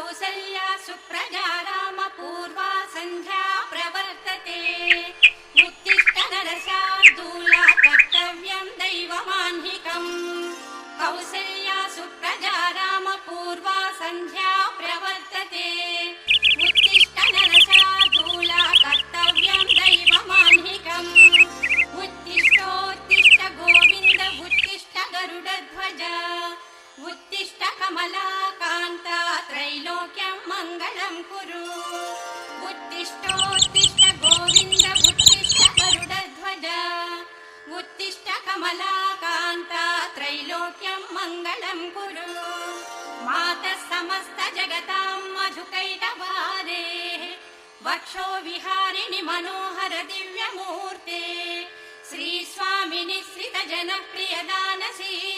कौसल्या सुप्रजा राम पूर्वा सन्ध्या प्रवर्तते। उत्तिष्ठ नरसा दूला कर्तव्यं दैवमान्हिकम् कौसल्यासु प्रजा राम पूर्वा सन्ध्या प्रवर्तते। उत्तिष्ठ नरसा दूला कर्तव्यं दैवमान्हिकम् उत्तिष्ठोत्तिष्ठ गोविन्द उत्तिष्ठ गरुडध्वज। उत्तिष्ठ कमला कान्तात्रयी उत्तिष्ठोत्तिष्ठ गोविन्द उत्तिष्ठ गरुडध्वज। उत्तिष्ठ कमलाकान्ता त्रैलोक्यं मङ्गलम् कुरु। मातः समस्त जगतां मधुकैटवारे वक्षो विहारिणि मनोहर दिव्यमूर्ते। श्रीस्वामिनि श्रितजनप्रियदानशील